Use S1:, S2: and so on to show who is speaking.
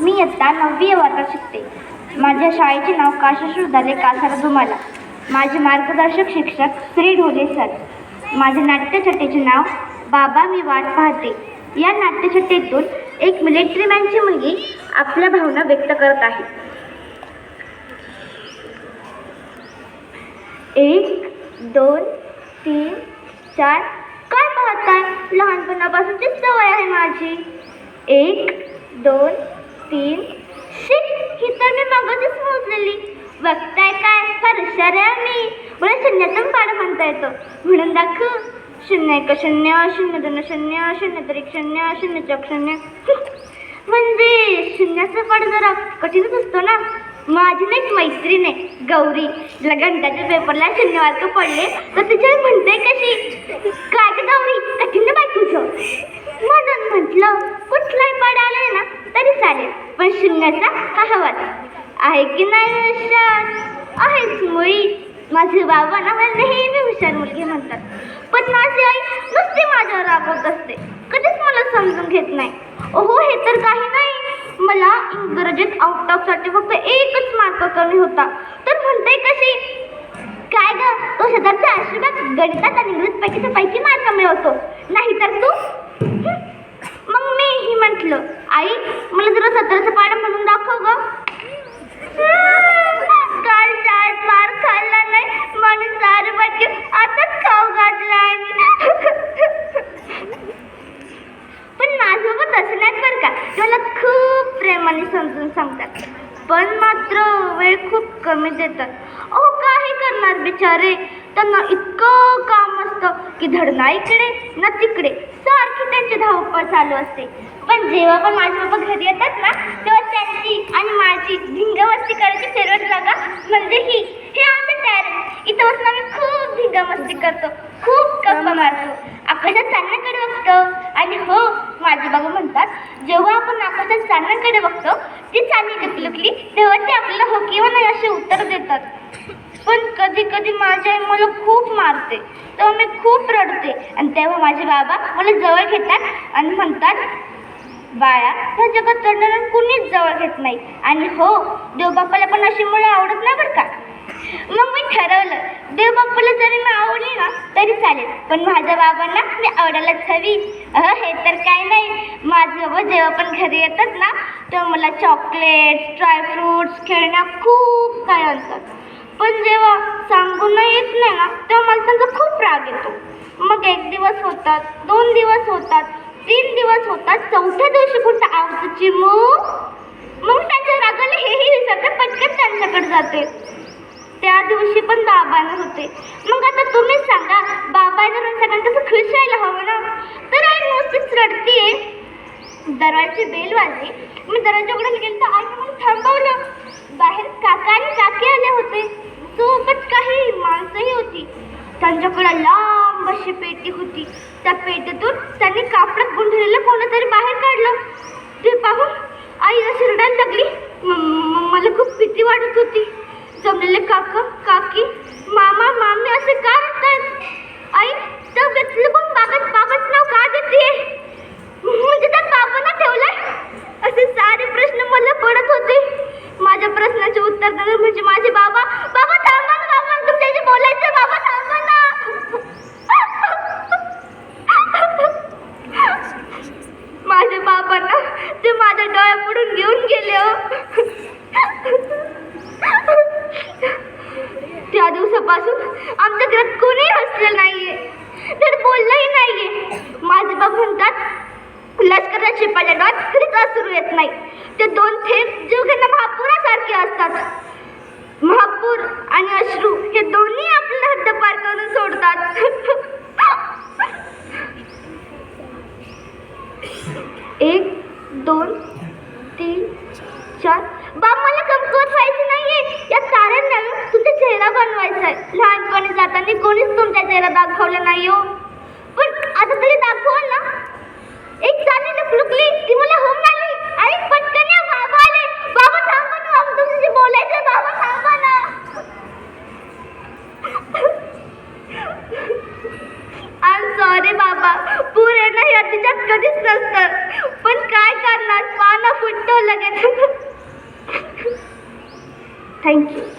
S1: मी इयत्ता नववी वर्गात शिकते. माझ्या शाळेचे नाव काशश्रुदाले कासारा धुमाला माझे मार्गदर्शक शिक्षक श्री ढोले सर. माझ्या नाट्यछटेचे नाव बाबा मी वाट पाहते. या नाट्यछटेतून एक मिलिटरी मॅनची मुलगी आपल्या भावना व्यक्त करत आहे. एक दोन तीन चार. काय पाहताय? लहानपणापासूनची सवय आहे माझी. एक दोन तीन. शिट ही तर मी मगच मोजलेली. बघताय काय? फार हुशार आहे मी मला शून्यातून पाड म्हणता येतं. म्हणून दाखव. शून्य एक शून्य शून्य दोन शून्य शून्य तर एक शून्य शून्य चौक शून्य. म्हणजे शून्याचा पाड जरा. कठीणच असतो ना? माझी ना एक मैत्रीण आहे गौरी तिला घंटाच्या पेपरला शून्य मार्क पडले तर तिच्या म्हणते कशी? काय गौरी? कठीण ना तुझं म्हणून म्हटलं कुठलाही पाड आलाय ना तरी चालेल पण शून्याचा का आहे की नाही हुशार? आहेच मुळी. माझे बाबा ना मला नेहमी हुशार मुलगी म्हणतात. पण माझी आई नुसती माझ्यावर राबवत असते. कधीच मला समजून घेत नाही. ओहो हे तर काही नाही. मला इंग्रजीत आउट ऑफसाठी फक्त एकच मार्क कमी होता. तर म्हणते कशी? काय ग? तो शेजारचा आशीर्वाद गणितात आणि इंग्रजीत पैकीच्या पैकी मार्क मिळवतो नाहीतर तू हं. मग मी ही म्हटलं आई मला जरा सतराचं पाडा म्हणून दाखव ग काल शाळेत मार खाल्ला नाही म्हणून सारं वाटके आताच खाऊ घातला पण माझं पण तसं नाही बरं का ते मला खूप प्रेमाने समजून सांगतात. पण मात्र वेळ खूप कमी देतात. अहो काही करणार बिचारे? त्यांना इतकं काम असतं की धड ना इकडे ना तिकडे. सारखी त्यांची धावपळ चालू असते. पण जेव्हा पण माझे बाबा घरी येतात ना तेव्हा त्यांची आणि माझी धिंगामस्ती करायची फेवरेट जागा म्हणजे ही हे आमचं टॅरेस इथं बसून आम्ही खूप धिंगामस्ती करतो. खूप गप्पा मारतो. आकाशात चांदण्याकडे बघतो आणि हो माझे बाबा म्हणतात जेव्हा आपण नाकाच्या चांदण्याकडे बघतो ती चांदणी लुकलुकली तेव्हा ते आपल्याला हो किंवा नाही असे उत्तर देतात. पण कधी कधी माझी आई मला खूप मारते तेव्हा मी खूप रडते. आणि तेव्हा माझे बाबा मला जवळ घेतात आणि म्हणतात बाळा ह्या जगात चढणारा कुणीच जवळ घेत नाही. आणि हो देवबापाला पण अशी मुलं आवडत नाही बरं का. मग मी ठरवलं देवबापाला जरी मी आवडली ना तरी चालेल. पण माझ्या बाबांना मी आवडायलाच हवी. अह हे तर काय नाही माझे बाबा जेव्हा पण घरी येतात ना तेव्हा मला चॉकलेट्स ड्रायफ्रुट्स खेळण्या खूप काय आणतात. पण जेव्हा सांगून येत नाही ना तेव्हा मला त्यांचा खूप राग येतो. मग एक दिवस होतात दोन दिवस होतात तीन दिवस होतात चौथ्या दिवशी कुठं आवडची मग मग त्यांच्या रागाला हेही विसरते पटकन त्यांच्याकडे जाते. त्या दिवशी पण बाबाने होते. मग आता तुम्हीच सांगा बाबा जर सगळ्यांना तसं खुश व्हायला हवं ना? तर आई नुसतीच रडतीये. दरवाजाची बेल वाजली मी दरवाजाकडे उघडायला गेले तर आईने मला थांबवलं. बाहेर काका आणि काकी आले होते. सोबत काही माणसंही होती. त्यांच्याकडे लांब अशी पेटी होती. त्या पेटीतून त्यांनी कापडात गुंढलेलं कोणतरी बाहेर काढलं. ते पाहून आई अशी रडायला लागली. मला खूप भीती वाटत होती. जमलेले काका मामा मामी असे का रडतायत आई त्या व्यक्तीला पण बाबाच बाबाचं नाव का देते म्हणजे त्या बाबांना ठेवलंय असे सारे प्रश्न मला पडत होते माझ्या प्रश्नाचे उत्तर देणं म्हणजे माझे बाबा बाबा थांबा ना बाबा तुमच्याशी बोलायचं बाबा थांबा ना माझ्या बाबांना ते माझ्या डोळ्यापुढून घेऊन गेले हो. त्या दिवसापासून आमच्या घरात कोणी हसलं नाहीये. तर बोललंही नाहीये. माझे बाबा म्हणतात लष्करात शिपायच्या डोळ्यात कधीच येत नाही. ते दोन थेंब जीवघेण्या महापुरासारखे असतात. महापूर आणि अश्रू हे दोन्ही आपल्याला हद्दपार करून सोडतात. एक दोन तीन चार. बाप मला कमकुवत व्हायचं नाहीये. या ताऱ्यांना तुझा चेहरा बनवायचा आहे. लहानपणी जाताना कोणीच तुमचा चेहरा दाखवला नाही हो. पण आता तरी दाखवाल ना. एक चाली लुकलुकली ती मला हम आली आणि पटकन या बाबा आले बाबा थांबा ना बाबा तुमच्याशी बोलायचं बाबा थांबा ना. आय सॉरी बाबा. पडलं हे तिच्यात कधीच नसतं. पण काय करणार? पानं फुटतो लगेच. थँक्यू